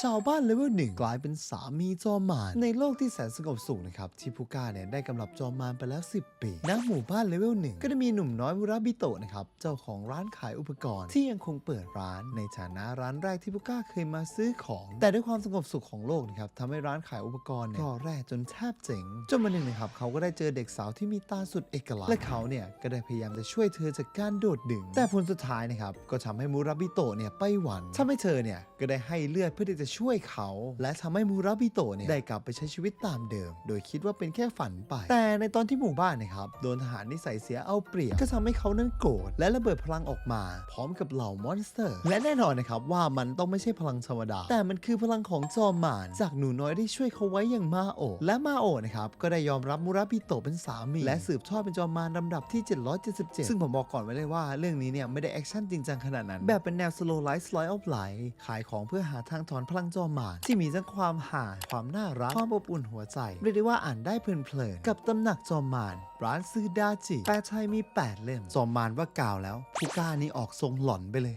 ชาวบ้านเลเวลหนึ่งกลายเป็นสามีจอมมารในโลกที่แสนสงบสุขนะครับ ที่ผู้กล้าเนี่ยได้กำลับจอมมารไปแล้ว 10 ปีณหมู่บ้านเลเวลหนึ่งก็ได้มีหนุ่มน้อยมุราบิโตะนะครับ เจ้าของร้านขายอุปกรณ์ ที่ยังคงเปิดร้านในฐานะร้านแรกที่ผู้กล้าเคยมาซื้อของ แต่ด้วยความสงบสุขของโลกนะครับทำให้ร้านขายอุปกรณ์เนี่ยก็แร่จนแทบเจ๋งจนวันหนึ่งนะครับเขาก็ได้เจอเด็กสาวที่มีตาสุดเอกลักษณ์และเขาเนี่ยก็ได้พยายามจะช่วยเธอจากการโดดดึง แต่ผลสุดท้ายนะครับก็ทำให้มูราบิโตะเนี่ยไปหวันทำให้เธอเนี่ยก็ได้ให้เลือดเพื่อที่จะช่วยเขา และทำให้มูราบิโตะเนี่ยได้กลับไปใช้ชีวิตตามเดิม โดยคิดว่าเป็นแค่ฝันไป แต่ในตอนที่หมู่บ้านนะครับโดนทหารนิสัยเสียเอาเปรียบก็ทำให้เขานั้นโกรธและระเบิดพลังออกมา พร้อมกับเหล่ามอนสเตอร์ และแน่นอนนะครับว่ามันต้องไม่ใช่พลังธรรมดา แต่มันคือพลังของจอมมารจากหนูน้อยที่ช่วยเขาไว้อย่างมาโอและมาโอนะครับก็ได้ยอมรับมูราบิโตะเป็นสามีและสืบทอดเป็นจอมมารลำดับที่ 777 ซึ่งผมบอกก่อนไว้เลยว่าเรื่องนี้เนี่ยไม่ได้แอคชั่นจริงจังขนาดนั้น แบบเป็นแนว slow life slice of life ขายของเพื่อหาทางถอนพลังจอมานที่มีทั้งความหาความน่ารักความอบอุ่นหัวใจเรียกได้ว่าอ่านได้เพลินๆกับตำหนักจอมานร้านซื้อดาจิแปลไทยมี 8 เล่มจอมานว่ากล่าวแล้วผู้กล้านี่ออกทรงหลอนไปเลย